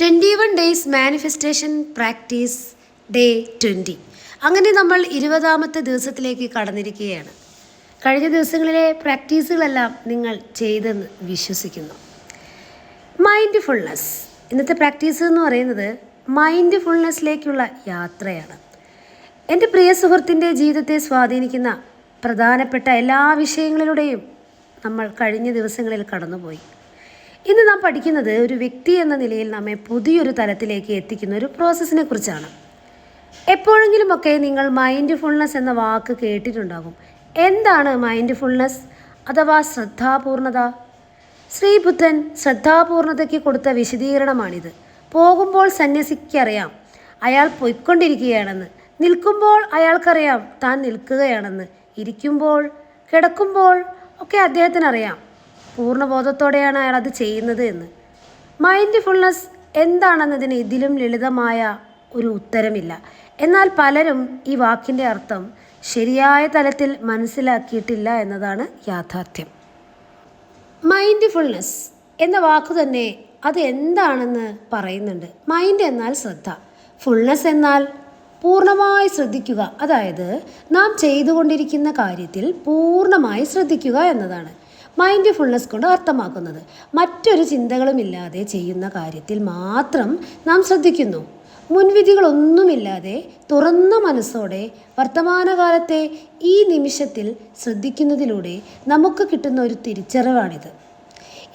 Twenty one days manifestation practice day twenty അങ്ങനെ നമ്മൾ ഇരുപതാമത്തെ ദിവസത്തിലേക്ക് കടന്നിരിക്കുകയാണ്. കഴിഞ്ഞ ദിവസങ്ങളിലെ പ്രാക്ടീസുകളെല്ലാം നിങ്ങൾ ചെയ്തെന്ന് വിശ്വസിക്കുന്നു. മൈൻഡ് ഫുൾനെസ് ഇന്നത്തെ പ്രാക്ടീസ് എന്ന് പറയുന്നത് മൈൻഡ് ഫുൾനെസ്സിലേക്കുള്ള യാത്രയാണ്. എന്റെ പ്രിയ സുഹൃത്തിന്റെ ജീവിതത്തെ സ്വാധീനിക്കുന്ന പ്രധാനപ്പെട്ട എല്ലാ വിഷയങ്ങളിലൂടെയും നമ്മൾ കഴിഞ്ഞ ദിവസങ്ങളിൽ കടന്നുപോയി. ഇന്ന് നാം പഠിക്കുന്നത് ഒരു വ്യക്തി എന്ന നിലയിൽ നമ്മെ പുതിയൊരു തലത്തിലേക്ക് എത്തിക്കുന്ന ഒരു പ്രോസസ്സിനെ കുറിച്ചാണ്. എപ്പോഴെങ്കിലുമൊക്കെ നിങ്ങൾ മൈൻഡ് ഫുൾനെസ് എന്ന വാക്ക് കേട്ടിട്ടുണ്ടാകും. എന്താണ് മൈൻഡ് ഫുൾനെസ് അഥവാ ശ്രദ്ധാപൂർണത? ശ്രീബുദ്ധൻ ശ്രദ്ധാപൂർണതയ്ക്ക് കൊടുത്ത വിശദീകരണമാണിത്. പോകുമ്പോൾ സന്യസിക്കറിയാം. അയാൾ പൊയ്ക്കൊണ്ടിരിക്കുകയാണെന്ന്. നിൽക്കുമ്പോൾ അയാൾക്കറിയാം താൻ നിൽക്കുകയാണെന്ന്. ഇരിക്കുമ്പോൾ കിടക്കുമ്പോൾ ഒക്കെ അദ്ദേഹത്തിന് അറിയാം പൂർണബോധത്തോടെയാണ് അയാൾ അത് ചെയ്യുന്നത് എന്ന്. മൈൻഡ് ഫുൾനെസ് എന്താണെന്നതിന് ഇതിലും ലളിതമായ ഒരു ഉത്തരമില്ല. എന്നാൽ പലരും ഈ വാക്കിന്റെ അർത്ഥം ശരിയായ തലത്തിൽ മനസ്സിലാക്കിയിട്ടില്ല എന്നതാണ് യാഥാർത്ഥ്യം. മൈൻഡ് ഫുൾനെസ് എന്ന വാക്ക് തന്നെ അത് എന്താണെന്ന് പറയുന്നുണ്ട്. മൈൻഡ് എന്നാൽ ശ്രദ്ധ. ഫുൾനെസ് എന്നാൽ പൂർണമായി ശ്രദ്ധിക്കുക. അതായത് നാം ചെയ്തുകൊണ്ടിരിക്കുന്ന കാര്യത്തിൽ പൂർണമായി ശ്രദ്ധിക്കുക എന്നതാണ്. മൈൻഡ് ഫുൾനെസ് കൊണ്ട് അർത്ഥമാക്കുന്നത്. മറ്റൊരു ചിന്തകളുമില്ലാതെ ചെയ്യുന്ന കാര്യത്തിൽ മാത്രം നാം ശ്രദ്ധിക്കുന്നു. മുൻവിധികളൊന്നുമില്ലാതെ തുറന്ന മനസ്സോടെ വർത്തമാനകാലത്തെ ഈ നിമിഷത്തിൽ ശ്രദ്ധിക്കുന്നതിലൂടെ നമുക്ക് കിട്ടുന്ന ഒരു തിരിച്ചറിവാണിത്.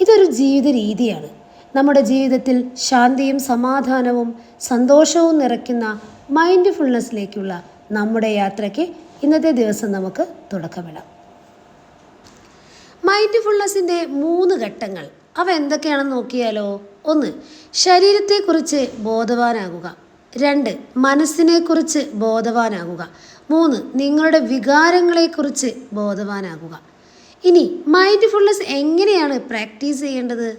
ഇതൊരു ജീവിത രീതിയാണ്. നമ്മുടെ ജീവിതത്തിൽ ശാന്തിയും സമാധാനവും സന്തോഷവും നിറയ്ക്കുന്ന മൈൻഡ്ഫുൾനെസ്സിലേക്കുള്ള നമ്മുടെ യാത്രയ്ക്ക് ഇന്നത്തെ ദിവസം നമുക്ക് തുടക്കമിടാം. മൈൻഡ് ഫുൾനെസ്സിന്റെ മൂന്ന് ഘട്ടങ്ങൾ. അവ എന്തൊക്കെയാണെന്ന് നോക്കിയാലോ? ഒന്ന് ശരീരത്തെക്കുറിച്ച് ബോധവാനാകുക. രണ്ട് മനസ്സിനെക്കുറിച്ച് ബോധവാനാകുക. മൂന്ന് നിങ്ങളുടെ വികാരങ്ങളെക്കുറിച്ച് ബോധവാനാകുക. ഇനി മൈൻഡ് ഫുൾനെസ് എങ്ങനെയാണ് പ്രാക്ടീസ് ചെയ്യേണ്ടത്?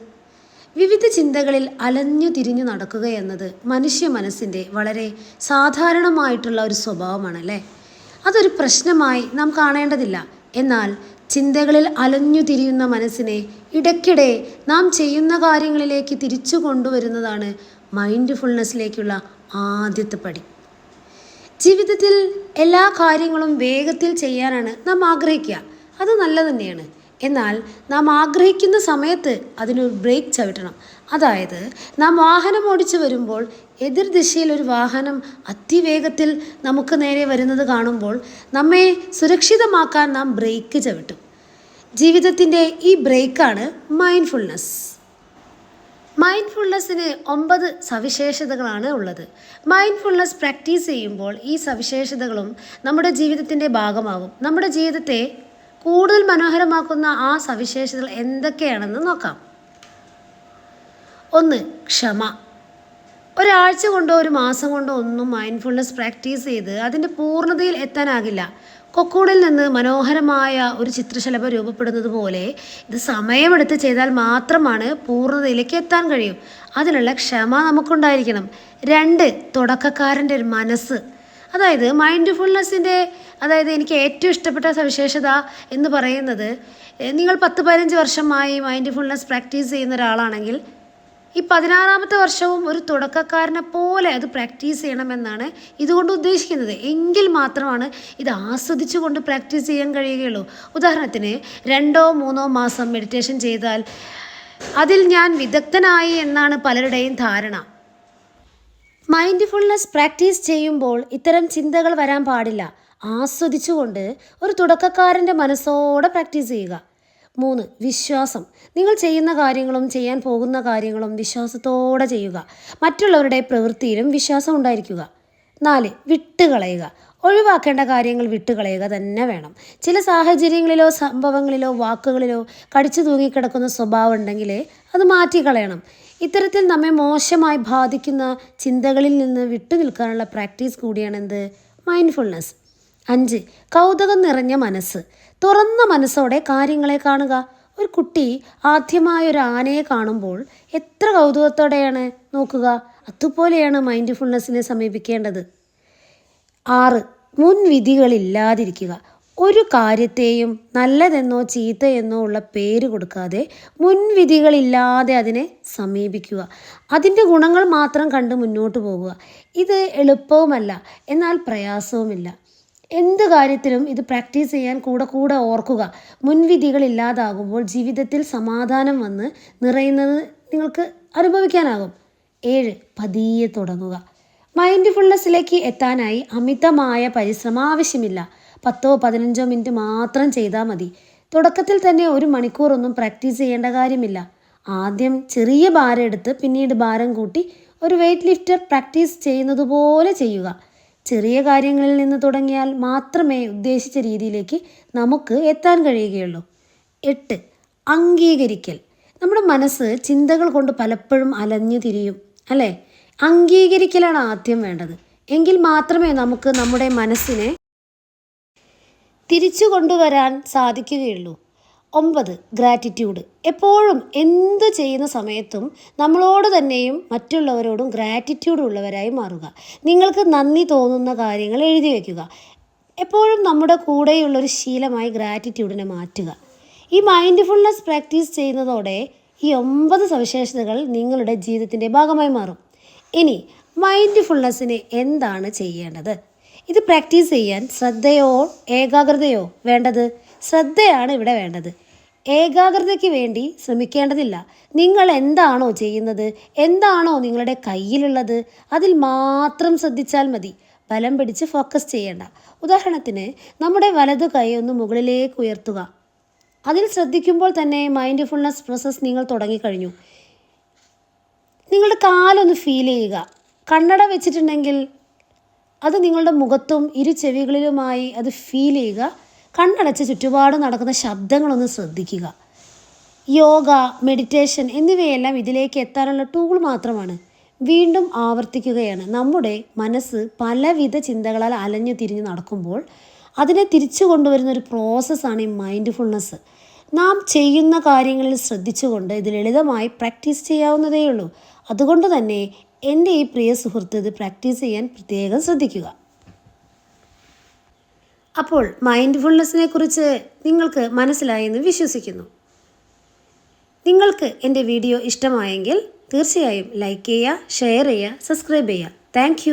വിവിധ ചിന്തകളിൽ അലഞ്ഞു തിരിഞ്ഞു നടക്കുക എന്നത് മനുഷ്യ മനസ്സിന്റെ വളരെ സാധാരണമായിട്ടുള്ള ഒരു സ്വഭാവമാണല്ലേ? അതൊരു പ്രശ്നമായി നാം കാണേണ്ടതില്ല. എന്നാൽ ചിന്തകളിൽ അലഞ്ഞു തിരിയുന്ന മനസ്സിനെ ഇടയ്ക്കിടെ നാം ചെയ്യുന്ന കാര്യങ്ങളിലേക്ക് തിരിച്ചു കൊണ്ടുവരുന്നതാണ് മൈൻഡ് ഫുൾനെസ്സിലേക്കുള്ള ആദ്യത്തെ പടി. ജീവിതത്തിൽ എല്ലാ കാര്യങ്ങളും വേഗത്തിൽ ചെയ്യാനാണ് നാം ആഗ്രഹിക്കുക. അത് നല്ല തന്നെയാണ്. എന്നാൽ നാം ആഗ്രഹിക്കുന്ന സമയത്ത് അതിനൊരു ബ്രേക്ക് ചവിട്ടണം. അതായത് നാം വാഹനം ഓടിച്ചു വരുമ്പോൾ എതിർ ദിശയിൽ ഒരു വാഹനം അതിവേഗത്തിൽ നമുക്ക് നേരെ വരുന്നത് കാണുമ്പോൾ നമ്മെ സുരക്ഷിതമാക്കാൻ നാം ബ്രേക്ക് ചവിട്ടും. ജീവിതത്തിന്റെ ഈ ബ്രേക്കാണ് മൈൻഡ്ഫുൾനെസ് മൈൻഡ്ഫുൾനെസ്സിന് ഒമ്പത് സവിശേഷതകളാണ് ഉള്ളത്. മൈൻഡ്ഫുൾനെസ് പ്രാക്ടീസ് ചെയ്യുമ്പോൾ ഈ സവിശേഷതകളും നമ്മുടെ ജീവിതത്തിന്റെ ഭാഗമാകും നമ്മുടെ ജീവിതത്തെ കൂടുതൽ മനോഹരമാക്കുന്ന ആ സവിശേഷതകൾ എന്തൊക്കെയാണെന്ന് നോക്കാം. ഒന്ന് ക്ഷമ. ഒരാഴ്ച കൊണ്ടോ ഒരു മാസം കൊണ്ടോ ഒന്നും മൈൻഡ്ഫുൾനെസ് പ്രാക്ടീസ് ചെയ്ത് അതിന്റെ പൂർണതയിൽ എത്താനാകില്ല. കൊക്കൂണിൽ നിന്ന് മനോഹരമായ ഒരു ചിത്രശലഭം രൂപപ്പെടുന്നത് പോലെ ഇത് സമയമെടുത്ത് ചെയ്താൽ മാത്രമാണ് പൂർണതയിലേക്ക് എത്താൻ കഴിയും. അതിനുള്ള ക്ഷമ നമുക്കുണ്ടായിരിക്കണം. രണ്ട് തുടക്കക്കാരന്റെ ഒരു മനസ്സ്. അതായത് മൈൻഡ്ഫുൾനെസ്സിന്റെ അതായത് എനിക്ക് ഏറ്റവും ഇഷ്ടപ്പെട്ട സവിശേഷത എന്ന് പറയുന്നത് നിങ്ങൾ പത്ത് പതിനഞ്ച് വർഷമായി മൈൻഡ്ഫുൾനെസ് പ്രാക്ടീസ് ചെയ്യുന്ന ഒരാളാണെങ്കിൽ ഈ പതിനാറാമത്തെ വർഷവും ഒരു തുടക്കക്കാരനെ പോലെ അത് പ്രാക്ടീസ് ചെയ്യണമെന്നാണ് ഇതുകൊണ്ട് ഉദ്ദേശിക്കുന്നത്. എങ്കിൽ മാത്രമാണ് ഇത് ആസ്വദിച്ചു കൊണ്ട് പ്രാക്ടീസ് ചെയ്യാൻ കഴിയുകയുള്ളൂ. ഉദാഹരണത്തിന് രണ്ടോ മൂന്നോ മാസം മെഡിറ്റേഷൻ ചെയ്താൽ അതിൽ ഞാൻ വിദഗ്ധനായി എന്നാണ് പലരുടെയും ധാരണ. മൈൻഡ്ഫുൾനെസ് പ്രാക്ടീസ് ചെയ്യുമ്പോൾ ഇത്തരം ചിന്തകൾ വരാൻ പാടില്ല. ആസ്വദിച്ചുകൊണ്ട് ഒരു തുടക്കക്കാരന്റെ മനസ്സോടെ പ്രാക്ടീസ് ചെയ്യുക. മൂന്ന് വിശ്വാസം. നിങ്ങൾ ചെയ്യുന്ന കാര്യങ്ങളും ചെയ്യാൻ പോകുന്ന കാര്യങ്ങളും വിശ്വാസത്തോടെ ചെയ്യുക. മറ്റുള്ളവരുടെ പ്രവൃത്തിയിലും വിശ്വാസം ഉണ്ടായിരിക്കുക. നാല് വിട്ടുകളയുക. ഒഴിവാക്കേണ്ട കാര്യങ്ങൾ വിട്ടുകളയുക തന്നെ വേണം. ചില സാഹചര്യങ്ങളിലോ സംഭവങ്ങളിലോ വാക്കുകളിലോ കടിച്ചു തൂങ്ങിക്കിടക്കുന്ന സ്വഭാവം ഉണ്ടെങ്കിൽ അത് മാറ്റിക്കളയണം. ഇത്തരത്തിൽ നമ്മെ മോശമായി ബാധിക്കുന്ന ചിന്തകളിൽ നിന്ന് വിട്ടുനിൽക്കാനുള്ള പ്രാക്ടീസ് കൂടിയാണ് എന്ത്? മൈൻഡ്ഫുൾനെസ്. അഞ്ച് കൗതുകം നിറഞ്ഞ മനസ്സ്. തുറന്ന മനസ്സോടെ കാര്യങ്ങളെ കാണുക. ഒരു കുട്ടി ആദ്യമായ ഒരു ആനയെ കാണുമ്പോൾ എത്ര കൗതുകത്തോടെയാണ് നോക്കുക. അതുപോലെയാണ് മൈൻഡ്ഫുൾനെസ്സിനെ സമീപിക്കേണ്ടത്. ആറ് മുൻവിധികളില്ലാതിരിക്കുക ഒരു കാര്യത്തെയും നല്ലതെന്നോ ചീത്തയെന്നോ ഉള്ള പേര് കൊടുക്കാതെ മുൻവിധികളില്ലാതെ അതിനെ സമീപിക്കുക. അതിന്റെ ഗുണങ്ങൾ മാത്രം കണ്ട് മുന്നോട്ട് പോകുക. ഇത് എളുപ്പവുമല്ല എന്നാൽ പ്രയാസവുമില്ല. എന്ത് കാര്യത്തിലും ഇത് പ്രാക്ടീസ് ചെയ്യാൻ കൂടെ കൂടെ ഓർക്കുക. മുൻവിധികൾ ഇല്ലാതാകുമ്പോൾ ജീവിതത്തിൽ സമാധാനം വന്ന് നിറയുന്നത് നിങ്ങൾക്ക് അനുഭവിക്കാനാകും. ഏഴ് പതിയെ തുടങ്ങുക. മൈൻഡ്ഫുൾനെസ്സിലേക്ക് എത്താനായി അമിതമായ പരിശ്രമം ആവശ്യമില്ല. പത്തോ പതിനഞ്ചോ മിനിറ്റ് മാത്രം ചെയ്താൽ മതി. തുടക്കത്തിൽ തന്നെ ഒരു മണിക്കൂറൊന്നും പ്രാക്ടീസ് ചെയ്യേണ്ട കാര്യമില്ല. ആദ്യം ചെറിയ ഭാരം എടുത്ത് പിന്നീട് ഭാരം കൂട്ടി ഒരു വെയ്റ്റ് ലിഫ്റ്റർ പ്രാക്ടീസ് ചെയ്യുന്നത് പോലെ ചെയ്യുക. ചെറിയ കാര്യങ്ങളിൽ നിന്ന് തുടങ്ങിയാൽ മാത്രമേ ഉദ്ദേശിച്ച രീതിയിലേക്ക് നമുക്ക് എത്താൻ കഴിയുകയുള്ളൂ. എട്ട്. അംഗീകരിക്കൽ. നമ്മുടെ മനസ്സ് ചിന്തകൾ കൊണ്ട് പലപ്പോഴും അലഞ്ഞു തിരിയും അല്ലേ? അംഗീകരിക്കലാണ് ആദ്യം വേണ്ടത്. എങ്കിൽ മാത്രമേ നമുക്ക് നമ്മുടെ മനസ്സിനെ തിരിച്ചു കൊണ്ടുവരാൻ സാധിക്കുകയുള്ളൂ. ഒമ്പത് ഗ്രാറ്റിറ്റ്യൂഡ് എപ്പോഴും എന്ത് ചെയ്യുന്ന സമയത്തും നമ്മളോട് തന്നെയും മറ്റുള്ളവരോടും ഗ്രാറ്റിറ്റ്യൂഡ് ഉള്ളവരായി മാറുക. നിങ്ങൾക്ക് നന്ദി തോന്നുന്ന കാര്യങ്ങൾ എഴുതി വയ്ക്കുക എപ്പോഴും നമ്മുടെ കൂടെയുള്ളൊരു ശീലമായി ഗ്രാറ്റിറ്റ്യൂഡിനെ മാറ്റുക. ഈ മൈൻഡ്ഫുൾനെസ് പ്രാക്ടീസ് ചെയ്യുന്നതോടെ ഈ ഒമ്പത് സവിശേഷതകൾ നിങ്ങളുടെ ജീവിതത്തിന്റെ ഭാഗമായി മാറും. ഇനി മൈൻഡ്ഫുൾനെസ്സിന് എന്താണ് ചെയ്യേണ്ടത്? ഇത് പ്രാക്ടീസ് ചെയ്യാൻ ശ്രദ്ധയോ ഏകാഗ്രതയോ വേണ്ടത്? ശ്രദ്ധയാണ് ഇവിടെ വേണ്ടത്. ഏകാഗ്രതയ്ക്ക് വേണ്ടി ശ്രമിക്കേണ്ടതില്ല. നിങ്ങൾ എന്താണോ ചെയ്യുന്നത് എന്താണോ നിങ്ങളുടെ കയ്യിലുള്ളത് അതിൽ മാത്രം ശ്രദ്ധിച്ചാൽ മതി. ബലം പിടിച്ച് ഫോക്കസ് ചെയ്യേണ്ട. ഉദാഹരണത്തിന് നമ്മുടെ വലതു കൈ ഒന്ന് മുകളിലേക്ക് ഉയർത്തുക. അതിൽ ശ്രദ്ധിക്കുമ്പോൾ തന്നെ മൈൻഡ് ഫുൾനെസ് പ്രോസസ്സ് നിങ്ങൾ തുടങ്ങിക്കഴിഞ്ഞു. നിങ്ങളുടെ കാലൊന്ന് ഫീൽ ചെയ്യുക. കണ്ണട വെച്ചിട്ടുണ്ടെങ്കിൽ അത് നിങ്ങളുടെ മുഖത്തും ഇരു ചെവികളിലുമായി അത് ഫീൽ ചെയ്യുക. കണ്ണടച്ച് ചുറ്റുപാടും നടക്കുന്ന ശബ്ദങ്ങളൊന്ന് ശ്രദ്ധിക്കുക. യോഗ മെഡിറ്റേഷൻ എന്നിവയെല്ലാം ഇതിലേക്ക് എത്താനുള്ള ടൂൾ മാത്രമാണ്. വീണ്ടും ആവർത്തിക്കുകയാണ്. നമ്മുടെ മനസ്സ് പലവിധ ചിന്തകളാൽ അലഞ്ഞു തിരിഞ്ഞ് നടക്കുമ്പോൾ അതിനെ തിരിച്ചു കൊണ്ടുവരുന്ന ഒരു പ്രോസസ്സാണ് ഈ മൈൻഡ്ഫുൾനെസ് നാം ചെയ്യുന്ന കാര്യങ്ങളിൽ ശ്രദ്ധിച്ചുകൊണ്ട് ഇത് ലളിതമായി പ്രാക്ടീസ് ചെയ്യാവുന്നതേയുള്ളൂ. അതുകൊണ്ട് തന്നെ എന്റെ ഈ പ്രിയ സുഹൃത്ത് ഇത് പ്രാക്ടീസ് ചെയ്യാൻ പ്രത്യേകം ശ്രദ്ധിക്കുക. അപ്പോൾ മൈൻഡ്ഫുൾനെസ്സിനെ കുറിച്ച് നിങ്ങൾക്ക് മനസ്സിലായെന്ന് വിശ്വസിക്കുന്നു. നിങ്ങൾക്ക് എന്റെ വീഡിയോ ഇഷ്ടമായെങ്കിൽ തീർച്ചയായും ലൈക്ക് ചെയ്യുക ഷെയർ ചെയ്യുക സബ്സ്ക്രൈബ് ചെയ്യുക. താങ്ക്